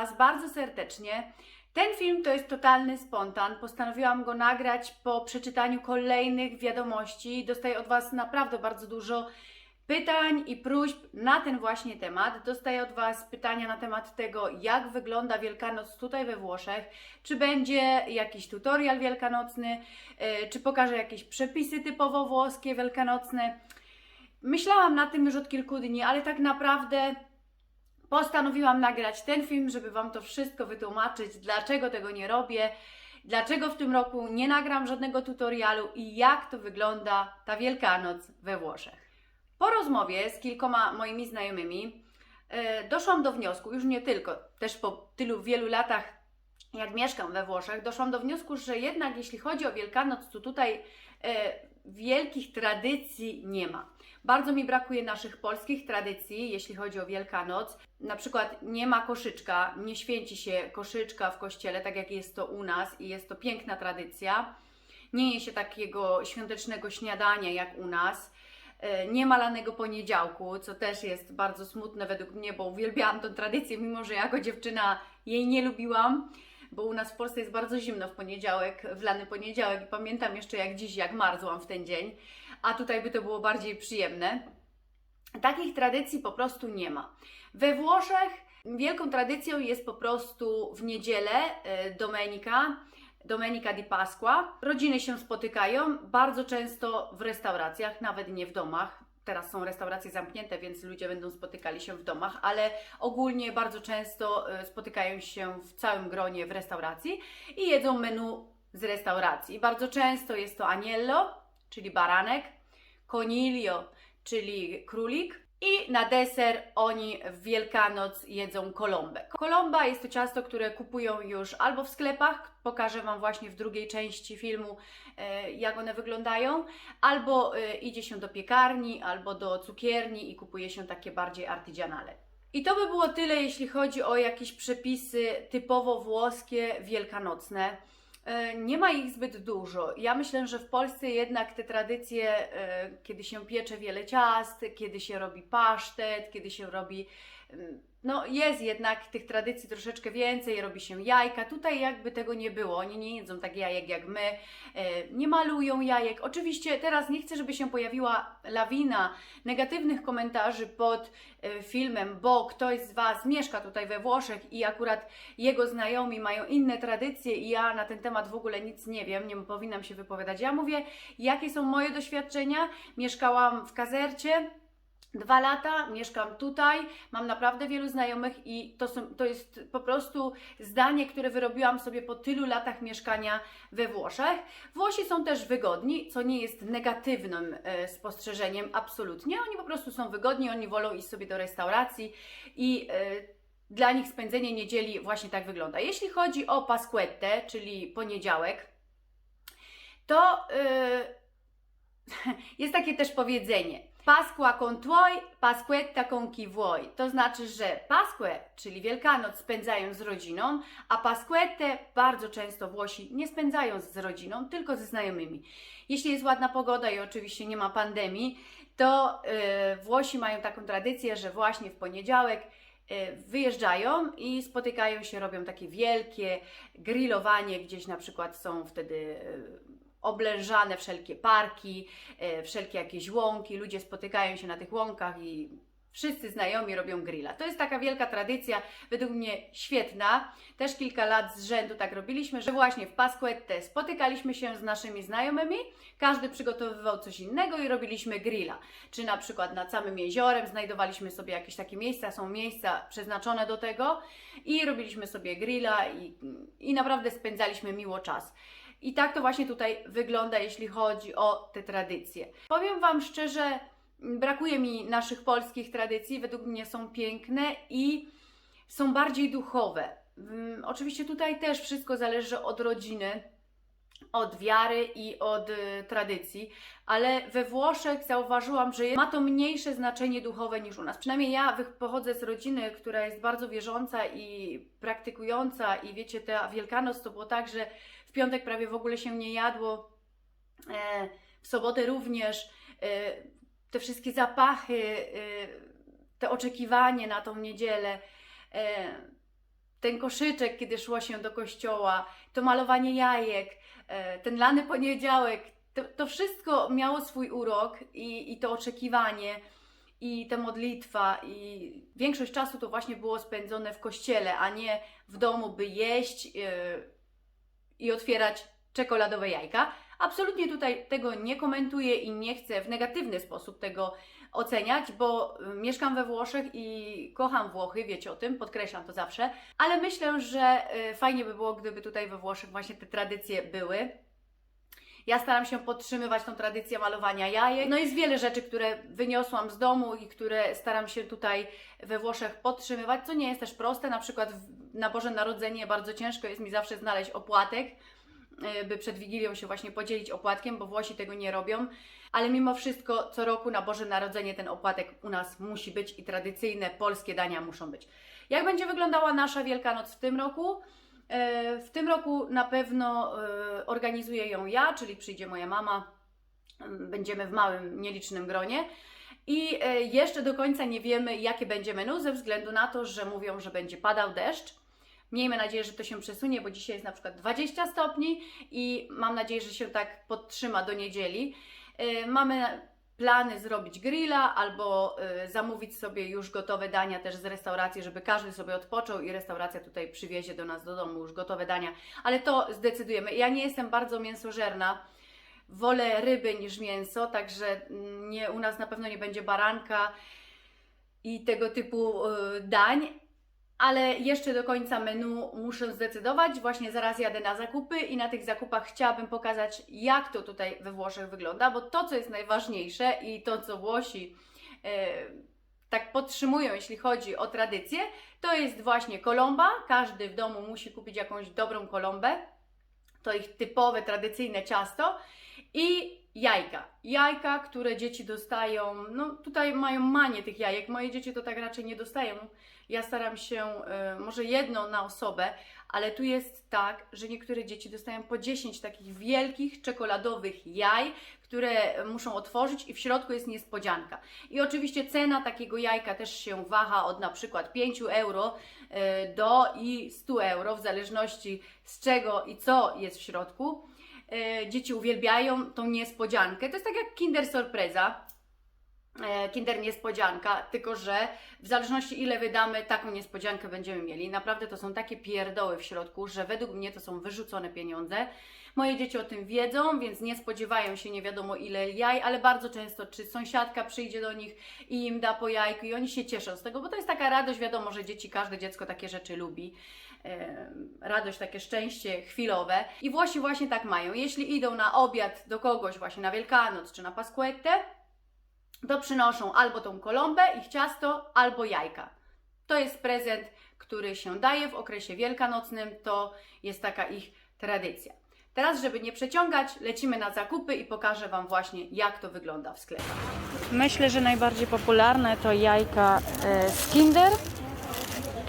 Was bardzo serdecznie. Ten film to jest totalny spontan. Postanowiłam go nagrać po przeczytaniu kolejnych wiadomości. Dostaję od Was naprawdę bardzo dużo pytań i próśb na ten właśnie temat. Dostaję od Was pytania na temat tego, jak wygląda Wielkanoc tutaj we Włoszech, czy będzie jakiś tutorial wielkanocny, yy, czy pokażę jakieś przepisy typowo włoskie wielkanocne. Myślałam na tym już od kilku dni, ale tak naprawdę postanowiłam nagrać ten film, żeby Wam to wszystko wytłumaczyć, dlaczego tego nie robię, dlaczego w tym roku nie nagram żadnego tutorialu i jak to wygląda ta Wielkanoc we Włoszech. Po rozmowie z kilkoma moimi znajomymi e, doszłam do wniosku, już nie tylko, też po tylu wielu latach, jak mieszkam we Włoszech, doszłam do wniosku, że jednak jeśli chodzi o Wielkanoc, to tutaj e, wielkich tradycji nie ma. Bardzo mi brakuje naszych polskich tradycji, jeśli chodzi o Wielkanoc. Na przykład nie ma koszyczka, nie święci się koszyczka w kościele, tak jak jest to u nas i jest to piękna tradycja. Nie je się takiego świątecznego śniadania jak u nas. E, Nie ma lanego poniedziałku, co też jest bardzo smutne według mnie, bo uwielbiałam tę tradycję, mimo że jako dziewczyna jej nie lubiłam bo u nas w Polsce jest bardzo zimno w poniedziałek, w lany poniedziałek i pamiętam jeszcze jak dziś, jak marzłam w ten dzień, a tutaj by to było bardziej przyjemne. Takich tradycji po prostu nie ma. We Włoszech wielką tradycją jest po prostu w niedzielę e, Domenica, Domenica di Pasqua. Rodziny się spotykają, bardzo często w restauracjach, nawet nie w domach. Teraz są restauracje zamknięte, więc ludzie będą spotykali się w domach, ale ogólnie bardzo często e, spotykają się w całym gronie w restauracji i jedzą menu z restauracji. Bardzo często jest to agnello, czyli baranek, coniglio, czyli królik i na deser oni w Wielkanoc jedzą kolombę. Kolomba jest to ciasto, które kupują już albo w sklepach, pokażę Wam właśnie w drugiej części filmu, e, jak one wyglądają, albo e, idzie się do piekarni, albo do cukierni i kupuje się takie bardziej artydzianale. I to by było tyle, jeśli chodzi o jakieś przepisy typowo włoskie, wielkanocne. E, Nie ma ich zbyt dużo. Ja myślę, że w Polsce jednak te tradycje, e, kiedy się piecze wiele ciast, kiedy się robi pasztet, kiedy się robi. No, jest jednak tych tradycji troszeczkę więcej, robi się jajka. Tutaj jakby tego nie było. Oni nie jedzą tak jajek jak my, e, nie malują jajek. Oczywiście teraz nie chcę, żeby się pojawiła lawina negatywnych komentarzy pod e, filmem, bo ktoś z Was mieszka tutaj we Włoszech i akurat jego znajomi mają inne tradycje i ja na ten temat w ogóle nic nie wiem, nie powinnam się wypowiadać. Ja mówię, jakie są moje doświadczenia. Mieszkałam w Kazercie. Dwa lata, mieszkam tutaj, mam naprawdę wielu znajomych i to, są, to jest po prostu zdanie, które wyrobiłam sobie po tylu latach mieszkania we Włoszech. Włosi są też wygodni, co nie jest negatywnym e, spostrzeżeniem, absolutnie. Oni po prostu są wygodni, oni wolą iść sobie do restauracji i e, dla nich spędzenie niedzieli właśnie tak wygląda. Jeśli chodzi o Pasquette, czyli poniedziałek, to yy, jest takie też powiedzenie. Pasqua con tuoi, Pasquetta con chi vuoi. To znaczy, że Pasquę, czyli Wielkanoc, spędzają z rodziną, a Pasquette bardzo często Włosi nie spędzają z rodziną, tylko ze znajomymi. Jeśli jest ładna pogoda i oczywiście nie ma pandemii, to yy, Włosi mają taką tradycję, że właśnie w poniedziałek e, wyjeżdżają i spotykają się, robią takie wielkie grillowanie, gdzieś na przykład są wtedy e, oblężane wszelkie parki, e, wszelkie jakieś łąki, ludzie spotykają się na tych łąkach i wszyscy znajomi robią grilla. To jest taka wielka tradycja, według mnie świetna. Też kilka lat z rzędu tak robiliśmy, że właśnie w Pasquette spotykaliśmy się z naszymi znajomymi, każdy przygotowywał coś innego i robiliśmy grilla. Czy na przykład nad samym jeziorem znajdowaliśmy sobie jakieś takie miejsca, są miejsca przeznaczone do tego i robiliśmy sobie grilla i, i naprawdę spędzaliśmy miło czas. I tak to właśnie tutaj wygląda, jeśli chodzi o te tradycje. Powiem Wam szczerze, brakuje mi naszych polskich tradycji, według mnie są piękne i są bardziej duchowe. Oczywiście tutaj też wszystko zależy od rodziny, od wiary i od y, tradycji, ale we Włoszech zauważyłam, że ma to mniejsze znaczenie duchowe niż u nas. Przynajmniej ja pochodzę z rodziny, która jest bardzo wierząca i praktykująca i wiecie, ta Wielkanoc to było tak, że w piątek prawie w ogóle się nie jadło, e, w sobotę również. E, te wszystkie zapachy, e, te oczekiwanie na tą niedzielę. Ten koszyczek, kiedy szło się do kościoła, to malowanie jajek, ten lany poniedziałek, to, to wszystko miało swój urok i, i to oczekiwanie, i ta modlitwa, i większość czasu to właśnie było spędzone w kościele, a nie w domu, by jeść e, i otwierać czekoladowe jajka. Absolutnie tutaj tego nie komentuję i nie chcę w negatywny sposób tego oceniać, bo y, mieszkam we Włoszech i kocham Włochy, wiecie o tym, podkreślam to zawsze, ale myślę, że y, fajnie by było, gdyby tutaj we Włoszech właśnie te tradycje były. Ja staram się podtrzymywać tą tradycję malowania jajek. No jest wiele rzeczy, które wyniosłam z domu i które staram się tutaj we Włoszech podtrzymywać, co nie jest też proste. Na przykład na Boże Narodzenie bardzo ciężko jest mi zawsze znaleźć opłatek, by przed Wigilią się właśnie podzielić opłatkiem, bo Włosi tego nie robią. Ale mimo wszystko co roku na Boże Narodzenie ten opłatek u nas musi być i tradycyjne polskie dania muszą być. Jak będzie wyglądała nasza Wielkanoc w tym roku? E, W tym roku na pewno e, organizuję ją ja, czyli przyjdzie moja mama. m, Będziemy w małym, nielicznym gronie. I jeszcze do końca nie wiemy, jakie będzie menu, ze względu na to, że mówią, że będzie padał deszcz. Miejmy nadzieję, że to się przesunie, bo dzisiaj jest na przykład 20 stopni i mam nadzieję, że się tak podtrzyma do niedzieli. E, Mamy plany zrobić grilla albo e, zamówić sobie już gotowe dania też z restauracji, żeby każdy sobie odpoczął i restauracja tutaj przywiezie do nas do domu już gotowe dania, ale to zdecydujemy. Ja nie jestem bardzo mięsożerna, wolę ryby niż mięso, także nie, u nas na pewno nie będzie baranka i tego typu e, dań, ale jeszcze do końca menu muszę zdecydować. Właśnie zaraz jadę na zakupy i na tych zakupach chciałabym pokazać, jak to tutaj we Włoszech wygląda, bo to, co jest najważniejsze i to, co Włosi e, tak podtrzymują, jeśli chodzi o tradycję, to jest właśnie kolomba. Każdy w domu musi kupić jakąś dobrą kolombę. To ich typowe, tradycyjne ciasto. I jajka. Jajka, które dzieci dostają. No tutaj mają manię tych jajek. Moje dzieci to tak raczej nie dostają. Ja staram się e, może jedno na osobę, ale tu jest tak, że niektóre dzieci dostają po 10 takich wielkich czekoladowych jaj, które muszą otworzyć i w środku jest niespodzianka. I oczywiście cena takiego jajka też się waha od na przykład 5 euro e, do i 100 euro, w zależności z czego i co jest w środku. E, Dzieci uwielbiają tą niespodziankę. To jest tak jak Kinder Sorpresa. e, Kinder Niespodzianka, tylko że w zależności ile wydamy, taką niespodziankę będziemy mieli. Naprawdę to są takie pierdoły w środku, że według mnie to są wyrzucone pieniądze. Moje dzieci o tym wiedzą, więc nie spodziewają się nie wiadomo ile jaj, ale bardzo często czy sąsiadka przyjdzie do nich i im da po jajku i oni się cieszą z tego, bo to jest taka radość, wiadomo, że dzieci, każde dziecko takie rzeczy lubi. Radość, takie szczęście chwilowe. I Włosi właśnie tak mają. Jeśli idą na obiad do kogoś właśnie na Wielkanoc czy na Pasquette, to przynoszą albo tą kolombę, ich ciasto, albo jajka. To jest prezent, który się daje w okresie wielkanocnym, to jest taka ich tradycja. Teraz, żeby nie przeciągać, lecimy na zakupy i pokażę Wam właśnie, jak to wygląda w sklepach. Myślę, że najbardziej popularne to jajka e, z Kinder.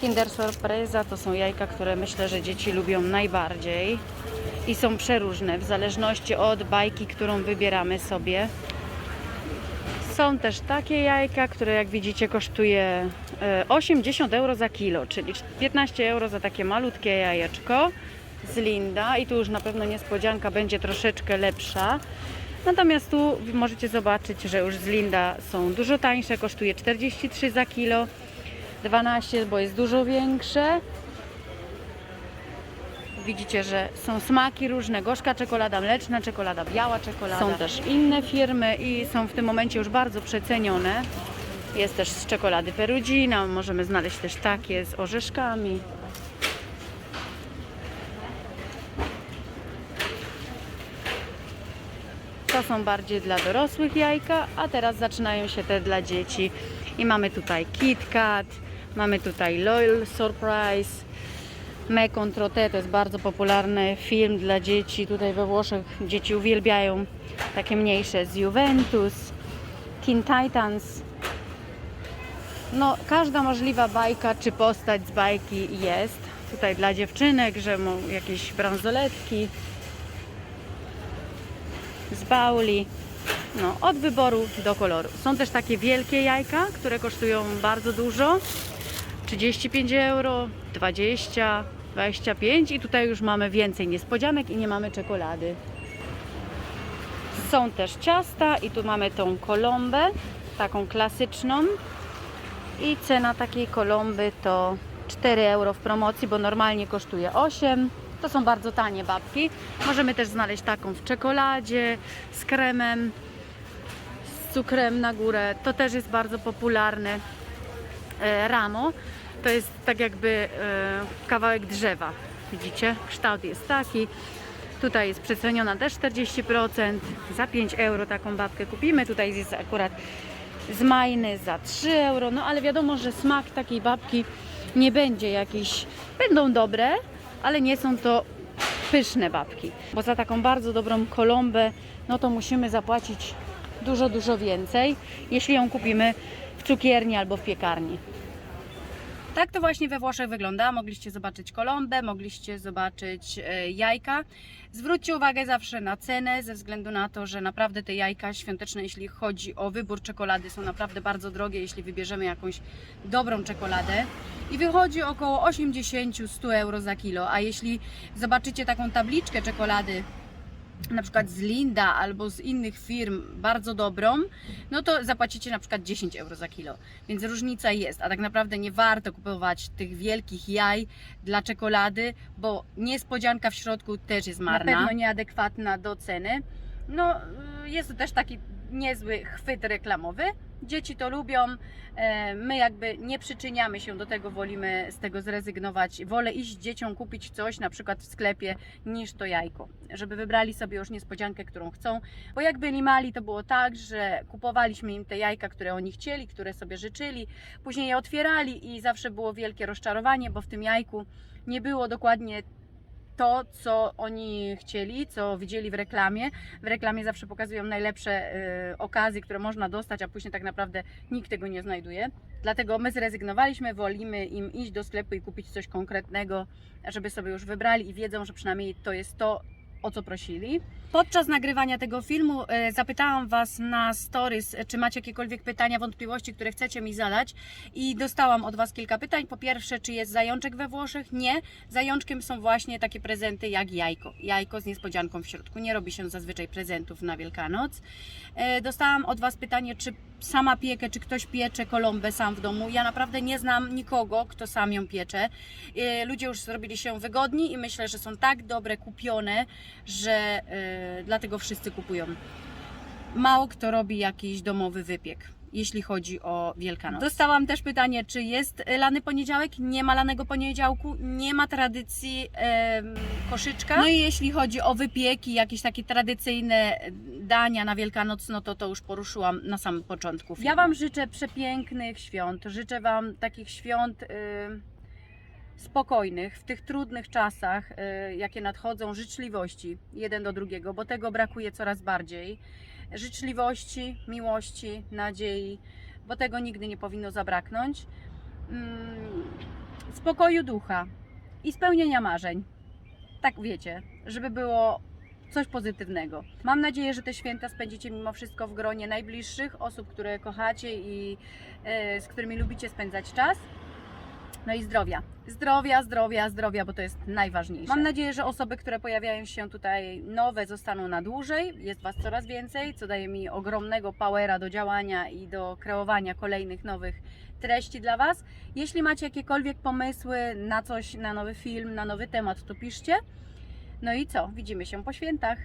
Kinder Sorpresa to są jajka, które myślę, że dzieci lubią najbardziej i są przeróżne w zależności od bajki, którą wybieramy sobie. Są też takie jajka, które jak widzicie kosztuje e, 80 euro za kilo, czyli 15 euro za takie malutkie jajeczko z Linda i tu już na pewno niespodzianka będzie troszeczkę lepsza. Natomiast tu możecie zobaczyć, że już z Linda są dużo tańsze, kosztuje 43 za kilo, 12, bo jest dużo większe. Widzicie, że są smaki różne, gorzka czekolada, mleczna czekolada, biała czekolada. Są też inne firmy i są w tym momencie już bardzo przecenione. Jest też z czekolady Perugina, możemy znaleźć też takie z orzeszkami. To są bardziej dla dorosłych jajka, a teraz zaczynają się te dla dzieci. I mamy tutaj Kit Kat, mamy tutaj Loyal Surprise, Me Contro Te, to jest bardzo popularny film dla dzieci. Tutaj we Włoszech dzieci uwielbiają takie mniejsze z Juventus, Teen Titans. No, każda możliwa bajka czy postać z bajki jest. Tutaj dla dziewczynek, że jakieś bransoletki z bauli. No, od wyboru do koloru. Są też takie wielkie jajka, które kosztują bardzo dużo, 35 euro, 20, 25 i tutaj już mamy więcej niespodzianek i nie mamy czekolady. Są też ciasta i tu mamy tą kolombę, taką klasyczną. I cena takiej kolomby to 4 euro w promocji, bo normalnie kosztuje 8. To są bardzo tanie babki. Możemy też znaleźć taką w czekoladzie, z kremem, z cukrem na górę. To też jest bardzo popularne. E, Ramo to jest tak jakby e, kawałek drzewa. Widzicie? Kształt jest taki. Tutaj jest przeceniona też 40%. Za 5 euro taką babkę kupimy. Tutaj jest akurat z majny za 3 euro. No ale wiadomo, że smak takiej babki nie będzie jakiś. Będą dobre, ale nie są to pyszne babki. Bo za taką bardzo dobrą kolombę, no to musimy zapłacić dużo, dużo więcej, jeśli ją kupimy w cukierni albo w piekarni. Tak to właśnie we Włoszech wygląda. Mogliście zobaczyć kolombę, mogliście zobaczyć e, jajka. Zwróćcie uwagę zawsze na cenę, ze względu na to, że naprawdę te jajka świąteczne, jeśli chodzi o wybór czekolady, są naprawdę bardzo drogie, jeśli wybierzemy jakąś dobrą czekoladę. I wychodzi około 80-100 euro za kilo. A jeśli zobaczycie taką tabliczkę czekolady, na przykład z Linda albo z innych firm bardzo dobrą, no to zapłacicie na przykład 10 euro za kilo. Więc różnica jest, a tak naprawdę nie warto kupować tych wielkich jaj dla czekolady, bo niespodzianka w środku też jest marna. Na pewno nieadekwatna do ceny. No, y, jest to też taki niezły chwyt reklamowy. Dzieci to lubią, e, my jakby nie przyczyniamy się do tego, wolimy z tego zrezygnować. Wolę iść dzieciom kupić coś, na przykład w sklepie, niż to jajko, żeby wybrali sobie już niespodziankę, którą chcą. Bo jak byli mali, to było tak, że kupowaliśmy im te jajka, które oni chcieli, które sobie życzyli, później je otwierali i zawsze było wielkie rozczarowanie, bo w tym jajku nie było dokładnie to, co oni chcieli, co widzieli w reklamie. W reklamie zawsze pokazują najlepsze y, okazje, które można dostać, a później tak naprawdę nikt tego nie znajduje. Dlatego my zrezygnowaliśmy, wolimy im iść do sklepu i kupić coś konkretnego, żeby sobie już wybrali i wiedzą, że przynajmniej to jest to, o co prosili. Podczas nagrywania tego filmu e, zapytałam Was na stories, e, czy macie jakiekolwiek pytania, wątpliwości, które chcecie mi zadać i dostałam od Was kilka pytań. Po pierwsze, czy jest zajączek we Włoszech? Nie. Zajączkiem są właśnie takie prezenty jak jajko. Jajko z niespodzianką w środku. Nie robi się zazwyczaj prezentów na Wielkanoc. E, Dostałam od Was pytanie, czy sama piekę, czy ktoś piecze kolombę sam w domu. Ja naprawdę nie znam nikogo, kto sam ją piecze. E, Ludzie już zrobili się wygodni i myślę, że są tak dobre, kupione, że e, dlatego wszyscy kupują. Mało kto robi jakiś domowy wypiek, jeśli chodzi o Wielkanoc. Dostałam też pytanie, czy jest lany poniedziałek? Nie ma lanego poniedziałku, nie ma tradycji koszyczka. No i jeśli chodzi o wypieki, jakieś takie tradycyjne dania na Wielkanoc, no to to już poruszyłam na samym początku. Ja Wam życzę przepięknych świąt, życzę Wam takich świąt... spokojnych w tych trudnych czasach, y, jakie nadchodzą, życzliwości jeden do drugiego, bo tego brakuje coraz bardziej. Życzliwości, miłości, nadziei, bo tego nigdy nie powinno zabraknąć. Mm, Spokoju ducha i spełnienia marzeń. Tak wiecie, żeby było coś pozytywnego. Mam nadzieję, że te święta spędzicie mimo wszystko w gronie najbliższych osób, które kochacie i y, z którymi lubicie spędzać czas. No i zdrowia. Zdrowia, zdrowia, zdrowia, bo to jest najważniejsze. Mam nadzieję, że osoby, które pojawiają się tutaj nowe, zostaną na dłużej. Jest Was coraz więcej, co daje mi ogromnego powera do działania i do kreowania kolejnych nowych treści dla Was. Jeśli macie jakiekolwiek pomysły na coś, na nowy film, na nowy temat, to piszcie. No i co? Widzimy się po świętach.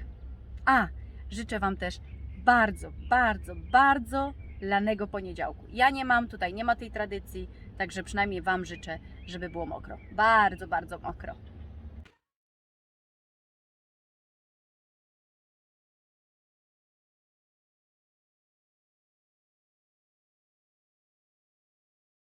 A, życzę Wam też bardzo, bardzo, bardzo lanego poniedziałku. Ja nie mam tutaj, nie ma tej tradycji, także przynajmniej Wam życzę, żeby było mokro. Bardzo, bardzo mokro.